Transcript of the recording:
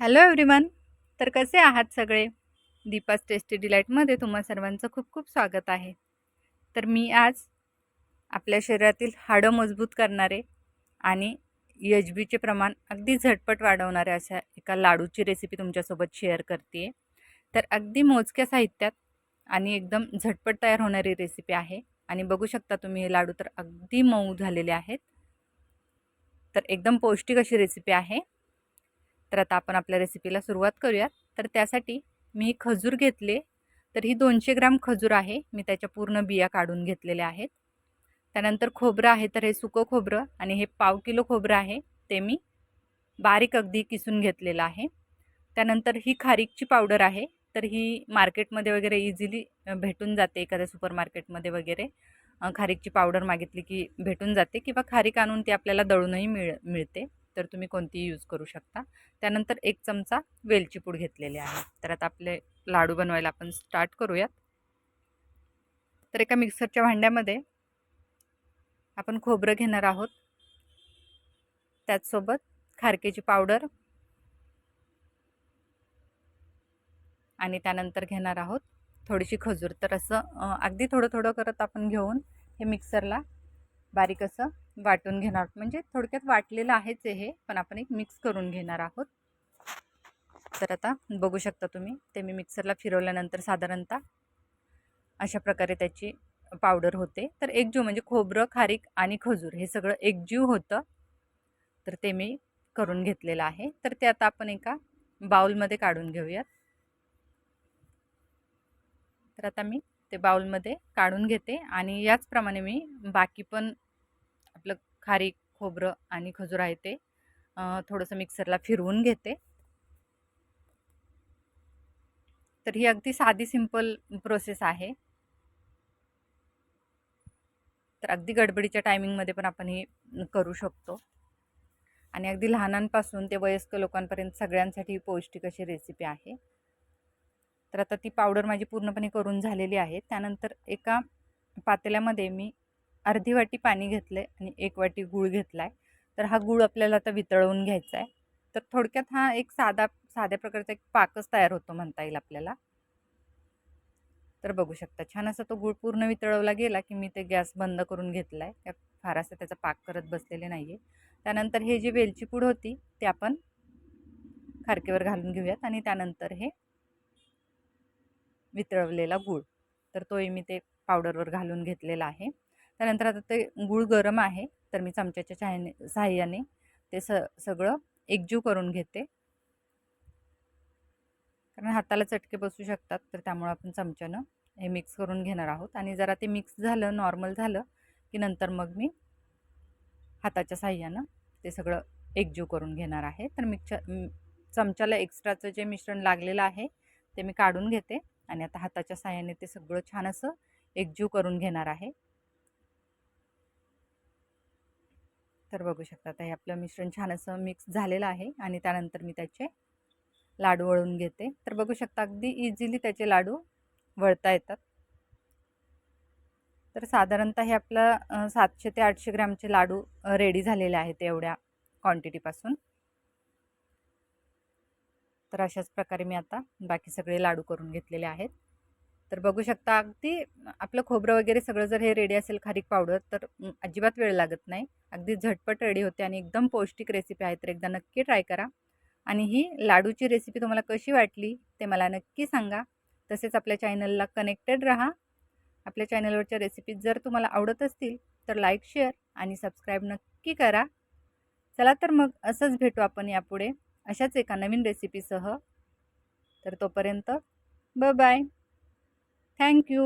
Hello everyone तर कसे आहात सगळे? दीपास टेस्टी डिलाईटमध्ये तुम्हा सर्वांचं खूप खूप स्वागत आहे. तर मी आज आपल्या शरीरातील हाडं मजबूत करणारे आणि एच बीचे प्रमाण अगदी झटपट वाढवणारे अशा एका लाडूची रेसिपी तुमच्यासोबत शेअर करते आहे तर अगदी मोजक्या साहित्यात आणि एकदम झटपट तयार होणारी रेसिपी आहे आणि बघू शकता तुम्ही हे लाडू तर अगदी मऊ झालेले आहेत. तर एकदम पौष्टिक अशी रेसिपी आहे. तर आता आपण आपल्या रेसिपीला सुरुवात करूयात. तर त्यासाठी मी खजूर घेतले. तर ही दोनशे ग्राम खजूर आहे. मी त्याच्या पूर्ण बिया काढून घेतलेल्या आहेत. त्यानंतर खोबरं आहे तर हे सुकं खोबरं आणि हे पाव किलो खोबरं आहे ते मी बारीक अगदी किसून घेतलेलं आहे. त्यानंतर ही खारीकची पावडर आहे. तर ही मार्केटमध्ये वगैरे इझिली भेटून जाते एखाद्या सुपर मार्केटमध्ये वगैरे खारीकची पावडर मागितली की भेटून जाते किंवा खारीक आणून ती आपल्याला दळूनही मिळ मिळते. तर तुम्ही कोणतीही यूज करू शकता. त्यानंतर एक चमचा वेलची पूड घेतलेली आहे. तर आता आपले लाडू बनवायला आपण स्टार्ट करूयात. तर एका मिक्सरच्या भांड्यामध्ये आपण खोबरं घेणार आहोत. त्याचसोबत खारकेची पावडर आणि त्यानंतर घेणार आहोत थोडीशी खजूर. तर असं अगदी थोडं थोडं करत आपण घेऊन हे मिक्सरला बारीक असं वाटून घेणार. आहोत म्हणजे थोडक्यात वाटलेलं आहेच हे पण आपण एक मिक्स करून घेणार आहोत. तर आता बघू शकता तुम्ही ते मी मिक्सरला फिरवल्यानंतर साधारणतः अशा प्रकारे त्याची पावडर होते. तर एकजीव म्हणजे खोबरं खारीक आणि खजूर हे सगळं एकजीव होतं. तर ते मी करून घेतलेलं आहे. तर ते आता आपण एका बाऊलमध्ये काढून घेऊयात. तर आता मी ते बाउलमध्ये काढून घेते आणि याचप्रमाणे मी बाकी पण आपलं खारीक खोबरं आणि खजूर आहे ते. थोडंसं मिक्सरला फिरवून घेते. तर ही अगदी साधी सिंपल प्रोसेस आहे. तर अगदी गडबडीच्या टायमिंगमध्ये पण आपण ही करू शकतो. आणि अगदी लहानांपासून ते वयस्क लोकांपर्यंत सगळ्यांसाठी पौष्टिक अशी रेसिपी आहे. तर आता ती पावडर माझी पूर्णपणे करून झालेली आहे. त्यानंतर एका पातेल्यामध्ये मी अर्धी वाटी पाणी घेतलं आहे आणि एक वाटी गूळ घेतला आहे तर हा गूळ आपल्याला आता वितळवून घ्यायचा आहे तर थोडक्यात हा एक साधा साध्या प्रकारचा एक पाकच तयार होतो म्हणता येईल आपल्याला. तर बघू शकता छान असा तो गूळ पूर्ण वितळवला गेला की मी ते गॅस बंद करून घेतला आहे त्या फार असं त्याचा पाक करत बसलेले नाही आहे त्यानंतर हे जी वेलची पूड होती ते आपण खारकेवर घालून घेऊयात आणि त्यानंतर हे वितळवलेला गूळ. तर तोही मी ते पावडरवर घालून घेतलेला आहे. त्यानंतर आता ते गूळ गरम आहे तर मी चमच्याच्या चायने सहाय्याने ते स सगळं एकजीव करून घेते. कारण हाताला चटके बसू शकतात तर त्यामुळं आपण चमच्यानं हे मिक्स करून घेणार आहोत. आणि जरा ते मिक्स झालं नॉर्मल झालं की नंतर मग मी हाताच्या साह्यानं ते सगळं एकजीव करून घेणार आहे. तर मिक्स चमच्याला एक्स्ट्राचं जे मिश्रण लागलेलं आहे ते मी काढून घेते. आणि आता हाताच्या साह्याने ते सगळं छान असं एकजीव करून घेणार आहे. तर बघू शकता. आता हे आपलं मिश्रण छान असं मिक्स झालेलं आहे आणि त्यानंतर मी त्याचे लाडू वळून घेते. तर बघू शकता अगदी इझिली त्याचे लाडू वळता येतात. तर साधारणतः हे आपलं सातशे ते आठशे ग्रॅमचे लाडू रेडी झालेले आहेत एवढ्या क्वांटिटीपासून तर अशाच प्रकारे मी आता बाकी सगळे लाडू करून घेतलेले आहेत. तर बघू शकता अगदी आपलं खोबरं वगैरे सगळं जर हे रेडी असेल खारीक पावडर तर अजिबात वेळ लागत नाही. अगदी झटपट रेडी होते आणि एकदम पौष्टिक रेसिपी आहे तर एकदा नक्की ट्राय करा. आणि ही लाडूची रेसिपी तुम्हाला कशी वाटली ते मला नक्की सांगा. तसेच आपल्या चॅनलला कनेक्टेड राहा. आपल्या चॅनलवरच्या रेसिपीज जर तुम्हाला आवडत असतील तर लाईक शेअर आणि सबस्क्राईब नक्की करा. चला तर मग असंच भेटू आपण यापुढे अशाच एका नवीन रेसिपीसह तर तोपर्यंत ब बाय থ্যাংক ইউ